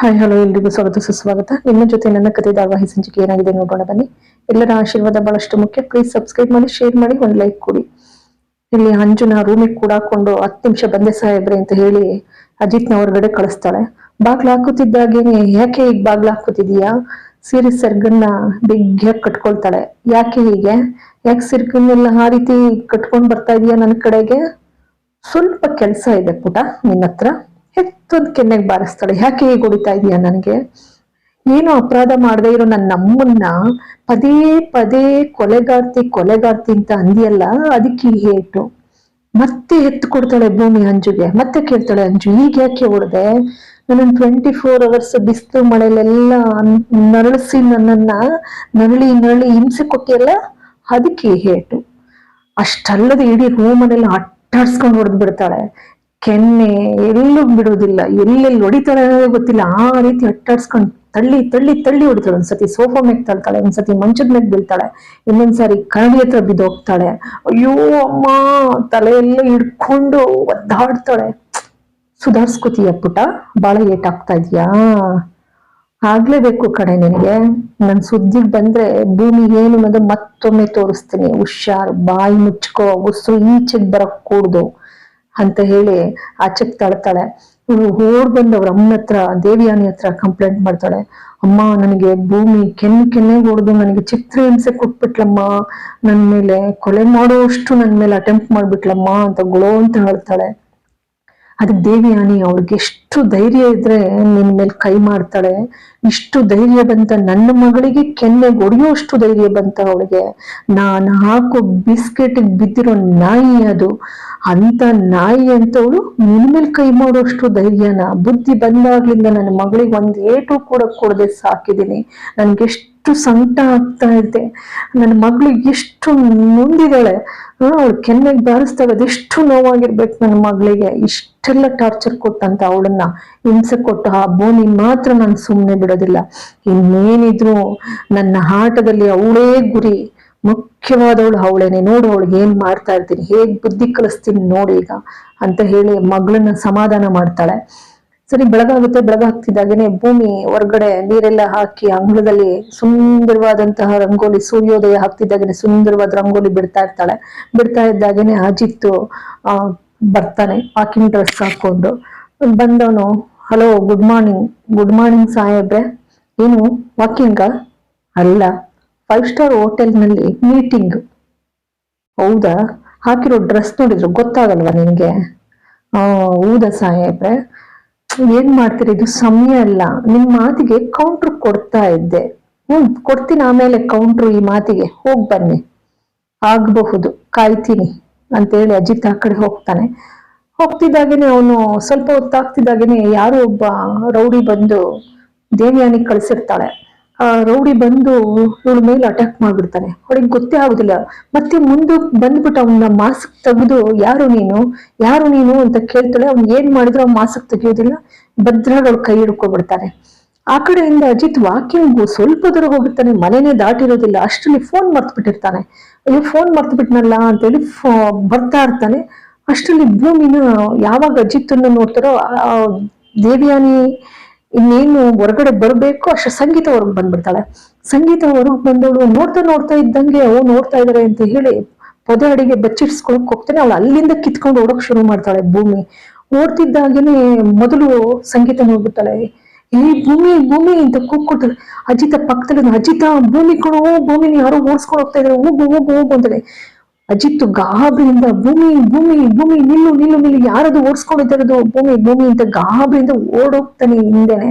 Hi hello ಎಲ್ರಿಗೂ ಸ್ವಾಗತ, ಸುಸ್ವಾಗತ. ನಿಮ್ಮ ಜೊತೆ ನನ್ನ ಕತೆ ಧಾರಾವಾಹಿ ಸಂಚಿಕೆ ಏನಾಗಿದೆ ನೋಡೋಣ ಬನ್ನಿ. ಎಲ್ಲರ ಆಶೀರ್ವಾದ ಬಹಳಷ್ಟು ಮುಖ್ಯ. ಪ್ಲೀಸ್ ಸಬ್ಸ್ಕ್ರೈಬ್ ಮಾಡಿ ಶೇರ್ ಮಾಡಿ, ಒಂದು ಲೈಕ್ ಕೊಡಿ. ಇಲ್ಲಿ ಅಂಜುನ ರೂಮಿಗೆ ಕೂಡಾಕೊಂಡು ಹತ್ತು ನಿಮಿಷ ಬಂದೆ ಸಾಹೇಬ್ರೆ ಅಂತ ಹೇಳಿ ಅಜಿತ್ನ ಹೊರಗಡೆ ಕಳಿಸ್ತಾಳೆ. ಬಾಗ್ಲ ಹಾಕುತ್ತಿದ್ದಾಗೇನೆ, ಯಾಕೆ ಈಗ ಬಾಗ್ಲ ಹಾಕುತ್ತಿದೀಯಾ ಸೀರೆ ಸರ್ಗನ್ನ ಬಿಗ್ಯಾಗಿ ಕಟ್ಕೊಳ್ತಾಳೆ. ಯಾಕೆ ಹೀಗೆ? ಯಾಕೆ ಸಿರ್ಗನ್ನೆಲ್ಲ ಆ ರೀತಿ ಕಟ್ಕೊಂಡ್ ಬರ್ತಾ ಇದೀಯಾ ನನ್ನ ಕಡೆಗೆ? ಸ್ವಲ್ಪ ಕೆಲಸ ಇದೆ ಪುಟ ನಿನ್ನ ಎತ್ತೊಂದು ಕೆನ್ನೆಗೆ ಬಾರಿಸ್ತಾಳೆ. ಯಾಕೆ ಹೀಗೆ ಹೊಡಿತಾ ಇದೆಯಾ ನನಗೆ? ಏನು ಅಪರಾಧ ಮಾಡದೇ ಇರೋ ನನ್ನ ನಮ್ಮನ್ನ ಪದೇ ಪದೇ ಕೊಲೆಗಾರ್ತಿ ಕೊಲೆಗಾರ್ತಿ ಅಂತ ಅಂದಿಯಲ್ಲ, ಅದಕ್ಕೆ ಹೇಟು. ಮತ್ತೆ ಎತ್ತು ಕೊಡ್ತಾಳೆ ಭೂಮಿ ಅಂಜುಗೆ, ಮತ್ತೆ ಕೇಳ್ತಾಳೆ ಅಂಜು ಈಗ ಯಾಕೆ ಹೊಡೆದೆ? ನನ್ನ ಟ್ವೆಂಟಿ ಫೋರ್ ಅವರ್ಸ್ ಬಿಸಿಲು ಮಳೆಲೆಲ್ಲ ನರಳಿಸಿ ನನ್ನನ್ನ ನರಳಿ ನರಳಿ ಹಿಂಸೆ ಕೊಟ್ಟಿಯಲ್ಲ, ಅದಕ್ಕೆ ಹೇಟು. ಅಷ್ಟಲ್ಲದೆ ಇಡೀ ರೂಮನೆಲ್ಲ ಅಟ್ಟಾಡ್ಸ್ಕೊಂಡು ಹೊಡೆದು ಬಿಡ್ತಾಳೆ ಕೆನ್ನೆ ಎಲ್ಲೂ ಬಿಡೋದಿಲ್ಲ ಎಲ್ಲೆಲ್ಲಿ ಹೊಡಿತಾರೆ ಅನ್ನೋದೇ ಗೊತ್ತಿಲ್ಲ. ಆ ರೀತಿ ಅಟ್ಟಾಡ್ಸ್ಕೊಂಡು ತಳ್ಳಿ ತಳ್ಳಿ ತಳ್ಳಿ ಹೊಡಿತಾಳೆ ಒಂದ್ಸತಿ. ಸೋಫಾ ಮೇಲೆ ತಳ್ತಾಳೆ, ಒಂದ್ಸತಿ ಮಂಚದ ಮೇಲೆ ಬೀಳ್ತಾಳೆ, ಇನ್ನೊಂದ್ಸಾರಿ ಕರಡಿ ಹತ್ರ ಬಿದ್ದೋಗ್ತಾಳೆ. ಅಯ್ಯೋ ಅಮ್ಮ, ತಲೆಯೆಲ್ಲ ಹಿಡ್ಕೊಂಡು ಒದ್ದಾಡ್ತಾಳೆ. ಸುಧಾರ್ಸ್ಕೋತೀಯ ಪುಟ? ಏಟ್ ಆಗ್ತಾ ಇದೆಯಾ? ಆಗ್ಲೇಬೇಕು ಕಡೆ ನಿನಗೆ. ನನ್ ಸುದ್ದಿಗೆ ಬಂದ್ರೆ ಭೂಮಿ ಏನು ಅನ್ನೋದು ಮತ್ತೊಮ್ಮೆ ತೋರಿಸ್ತೀನಿ. ಹುಷಾರ್, ಬಾಯಿ ಮುಚ್ಕೋ, ಉಸಿರು ಈಚೆಗೆ ಬರಕ್ ಕೂಡ್ದು. ಅಂತ ಹೇಳಿ ಆಚೆಕ್ ತಳ್ತಾಳೆ. ಇವಳು ಓಡ್ ಬಂದು ಅವ್ರ ಅಮ್ಮನ ಹತ್ರ, ದೇವಿಯಾನಿ ಹತ್ರ ಕಂಪ್ಲೇಂಟ್ ಮಾಡ್ತಾಳೆ. ಅಮ್ಮ, ನನಗೆ ಭೂಮಿ ಕೆನ್ ಕೆನ್ನೆ ಹೊಡೆದು ನನಗೆ ಚಿತ್ರ ಹಿಂಸೆ ಕೊಟ್ಬಿಟ್ಲಮ್ಮ. ನನ್ ಮೇಲೆ ಕೊಲೆ ಮಾಡೋಷ್ಟು ನನ್ ಮೇಲೆ ಅಟೆಂಪ್ಟ್ ಮಾಡ್ಬಿಟ್ಲಮ್ಮ ಅಂತ ಗುಳೋ ಅಂತ ಹೇಳ್ತಾಳೆ. ಅದಕ್ಕೆ ದೇವಿಯಾನಿ ಅವ್ಳಿಗೆ ಎಷ್ಟು ಧೈರ್ಯ ಇದ್ರೆ ನಿನ್ ಮೇಲೆ ಕೈ ಮಾಡ್ತಾಳೆ. ಇಷ್ಟು ಧೈರ್ಯ ಬಂತ ನನ್ನ ಮಗಳಿಗೆ ಕೆನ್ನೆ ಹೊಡೆಯೋಷ್ಟು ಧೈರ್ಯ ಬಂತ ಅವಳಿಗೆ. ನಾನು ಹಾಕೋ ಬಿಸ್ಕೆಟ್ ಬಿದ್ದಿರೋ ನಾಯಿ ಅದು. ಅಂತ ನಾಯಿ ಅಂತವಳು ನಿನ್ ಮೇಲೆ ಕೈ ಮಾಡೋಷ್ಟು ಧೈರ್ಯನ, ಬುದ್ಧಿ ಬಂದಾಗ್ಲಿಂದ ನನ್ನ ಮಗಳಿಗೆ ಒಂದ್ ಏಟು ಕೂಡ ಕೊಡದೆ ಸಾಕಿದ್ದೀನಿ. ನನ್ಗೆಷ್ಟು ಸಂಕಟ ಆಗ್ತಾ ಇದೆ. ನನ್ನ ಮಗಳು ಎಷ್ಟು ನೊಂದಿದ್ದಾಳೆ. ಅವಳು ಕೆನ್ನೆಗೆ ಬಾರಿಸ್ದಾಗ ಅದೆಷ್ಟು ನೋವಾಗಿರ್ಬೇಕು ನನ್ನ ಮಗಳಿಗೆ. ಇಷ್ಟೆಲ್ಲ ಟಾರ್ಚರ್ ಕೊಟ್ಟಂತ ಅವಳನ್ನ ಹಿಂಸೆ ಕೊಟ್ಟು ಆ ಬೋನಿ ಮಾತ್ರ ನಾನು ಸುಮ್ಮನೆ ಬಿಡೋದಿಲ್ಲ. ಇನ್ನೇನಿದ್ರು ನನ್ನ ಆಟದಲ್ಲಿ ಅವಳೇ ಗುರಿ. ಮುಖ್ಯವಾದವಳು ಅವಳೇನೆ ನೋಡು, ಅವಳು ಏನ್ ಮಾಡ್ತಾ ಇರ್ತೀನಿ, ಹೇಗ್ ಬುದ್ಧಿ ಕಲಿಸ್ತೀನಿ ನೋಡಿ ಈಗ ಅಂತ ಹೇಳಿ ಮಗಳನ್ನ ಸಮಾಧಾನ ಮಾಡ್ತಾಳೆ. ಸರಿ, ಬೆಳಗಾಗುತ್ತೆ, ಬೆಳಗಾಗ್ತಿದ್ದಾಗೇನೆ ಭೂಮಿ ಹೊರಗಡೆ ನೀರೆಲ್ಲ ಹಾಕಿ ಅಂಗಳದಲ್ಲಿ ಸುಂದರವಾದಂತಹ ರಂಗೋಲಿ, ಸೂರ್ಯೋದಯ ಹಾಕ್ತಿದ್ದಾಗೇನೆ ಸುಂದರವಾದ ರಂಗೋಲಿ ಬಿಡ್ತಾ ಇರ್ತಾಳೆ. ಬಿಡ್ತಾ ಇದ್ದಾಗೇನೆ ಅಜಿತ್ತು ಆ, ಬರ್ತಾನೆ ವಾಕಿಂಗ್ ಡ್ರೆಸ್ ಹಾಕೊಂಡು ಬಂದವನು hello good morning good morning ಸಾಹೇಬ್ರೆ, ಏನು ವಾಕಿಂಗ ಅಲ್ಲ ಫೈವ್ ಸ್ಟಾರ್ ಹೋಟೆಲ್ನಲ್ಲಿ ಮೀಟಿಂಗ್ ಹೌದಾ? ಹಾಕಿರೋ ಡ್ರೆಸ್ ನೋಡಿದ್ರು ಗೊತ್ತಾಗಲ್ವಾ ನಿಮಗೆ ಹೌದಾ ಸಾಹೇಬ್ರೆ? ಏನ್ ಮಾಡ್ತೀರಿ? ಇದು ಸಮಯ ಅಲ್ಲ. ನಿಮ್ಮ ಮಾತಿಗೆ ಕೌಂಟ್ರ್ ಕೊಡ್ತಾ ಇದ್ದೆ. ಹ್ಮ್, ಕೊಡ್ತೀನಿ ಆಮೇಲೆ ಕೌಂಟ್ರು ಈ ಮಾತಿಗೆ. ಹೋಗ್ ಬನ್ನಿ. ಆಗಬಹುದು. ಕಾಯ್ತೀನಿ ಅಂತೇಳಿ ಅಜಿತ್ ಆ ಕಡೆ ಹೋಗ್ತಾನೆ. ಹೋಗ್ತಿದ್ದಾಗೇನೆ ಅವನು ಸ್ವಲ್ಪ ಹೊತ್ತಾಗ್ತಿದ್ದಾಗೇನೆ ಯಾರೋ ಒಬ್ಬ ರೌಡಿ ಬಂದು ದೇವಿಯಾನಿ ಕಳ್ಸಿರ್ತಾಳೆ. ಆ ರೌಡಿ ಬಂದು ಇವಳ ಮೇಲೆ ಅಟ್ಯಾಕ್ ಮಾಡ್ಬಿಡ್ತಾನೆ. ಅವಳಿಗೆ ಗೊತ್ತೇ ಆಗುದಿಲ್ಲ. ಮತ್ತೆ ಮುಂದೆ ಬಂದ್ಬಿಟ್ಟು ಅವನ್ನ ಮಾಸ್ಕ್ ತೆಗೆದು, ಯಾರು ನೀನು? ಯಾರು ನೀನು? ಅಂತ ಕೇಳ್ತಾಳೆ. ಅವ್ನು ಏನ್ ಮಾಡಿದ್ರು ಅವ್ನ ಮಾಸ್ಕ್ ತೆಗಿಯೋದಿಲ್ಲ. ಭದ್ರಾಗ ಅವ್ರು ಕೈ ಹಿಡ್ಕೊಬಿಡ್ತಾರೆ ಆ ಕಡೆಯಿಂದ ಅಜಿತ್ ವಾಕಿಂಗ್ ಸ್ವಲ್ಪ ದೂರ ಹೋಗಿರ್ತಾನೆ ಮನೆನೇ ದಾಟಿರೋದಿಲ್ಲ. ಅಷ್ಟರಲ್ಲಿ ಫೋನ್ ಮರ್ತು ಬಿಟ್ಟಿರ್ತಾನೆ ಅಯ್ಯೋ ಫೋನ್ ಮರ್ತು ಬಿಟ್ನಲ್ಲ ಅಂತೇಳಿ ಬರ್ತಾ ಇರ್ತಾನೆ. ಅಷ್ಟರಲ್ಲಿ ಭೂಮಿನ ಯಾವಾಗ ಅಜಿತ್ ನೋಡ್ತಾರೋ ದೇವಿಯಾನಿ ಇನ್ನೇನು ಹೊರಗಡೆ ಬರಬೇಕು ಅಷ್ಟು ಸಂಗೀತ ಹೊರಗೆ ಬಂದ್ಬಿಡ್ತಾಳೆ. ಸಂಗೀತ ಹೊರಗೆ ಬಂದವಳು ನೋಡ್ತಾ ನೋಡ್ತಾ ಇದ್ದಂಗೆ ಓ ನೋಡ್ತಾ ಇದಾರೆ ಅಂತ ಹೇಳಿ ಪೊದೆ ಅಡಿಗೆ ಬಚ್ಚಿಡ್ಸ್ಕೊಳಕ್ ಹೋಗ್ತಾನೆ. ಅವಳು ಅಲ್ಲಿಂದ ಕಿತ್ಕೊಂಡು ಓಡೋಕ್ ಶುರು ಮಾಡ್ತಾಳೆ ಭೂಮಿ. ಓಡ್ತಿದ್ದಾಗೇನೆ ಮೊದಲು ಸಂಗೀತ ನೋಡ್ಬಿಡ್ತಾಳೆ. ಈ ಭೂಮಿ ಭೂಮಿ ಅಂತ ಕೂಗ್ಕೊಡ್ತಾಳೆ. ಅಜಿತ ಪಕ್ಕದಲ್ಲಿ ಅಜಿತ ಭೂಮಿ ಕೊಡು ಭೂಮಿನ ಯಾರೋ ಓಡಿಸ್ಕೊಂಡು ಹೋಗ್ತಾ ಇದಾರೆ. ಹೋಗು ಹೋಗು ಹೋಗು ಅಂತಾಳೆ. ಅಜಿತ್ ಗಾಬರಿಯಿಂದ ಭೂಮಿ ಭೂಮಿ ಭೂಮಿ, ನಿಲ್ಲು ನಿಲ್ಲು ನಿಲ್ಲು, ಯಾರದು ಓಡಿಸ್ಕೊಂಡಿದ್ದಾರದು ಭೂಮಿ ಭೂಮಿ ಅಂತ ಗಾಬರಿಯಿಂದ ಓಡೋಗ್ತಾನೆ ಹಿಂದೆನೆ.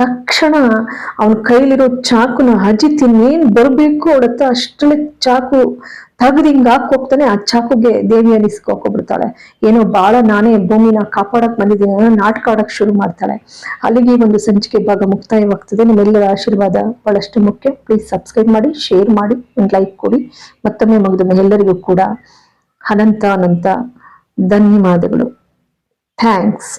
ತಕ್ಷಣ ಅವನ ಕೈಲಿರೋ ಚಾಕುನ ಅಜಿತ್ ತಿನ್ನೇನ್ ಬರ್ಬೇಕು ಅವಳತ್ತ ಅಷ್ಟರಲ್ಲಿ ಚಾಕು ತೆಗ್ದು ಹಿಂಗ್ ಹಾಕ್ ಹೋಗ್ತಾನೆ, ಆ ಚಾಕುಗೆ ದೇವಿ ಸಿಕ್ಕಾಕೊಬಿಡ್ತಾಳೆ ಏನೋ ಬಾಳ ನಾನೇ ಭೂಮಿನ ಕಾಪಾಡಕ್ ಬಂದಿದ್ದೀನಿ ನಾಟಕ ಆಡಕ್ ಶುರು ಮಾಡ್ತಾಳೆ. ಅಲ್ಲಿಗೆ ಒಂದು ಸಂಚಿಕೆ ಭಾಗ ಮುಕ್ತಾಯವಾಗ್ತದೆ. ನಿಮ್ಮೆಲ್ಲರ ಆಶೀರ್ವಾದ ಬಹಳಷ್ಟು ಮುಖ್ಯ. ಪ್ಲೀಸ್ ಸಬ್ಸ್ಕ್ರೈಬ್ ಮಾಡಿ ಶೇರ್ ಮಾಡಿ, ಒಂದು ಲೈಕ್ ಕೊಡಿ. ಮತ್ತೊಮ್ಮೆ ಮಗದೊಮ್ಮೆ ಎಲ್ಲರಿಗೂ ಕೂಡ ಅನಂತ ಅನಂತ ಧನ್ಯವಾದಗಳು. ಥ್ಯಾಂಕ್ಸ್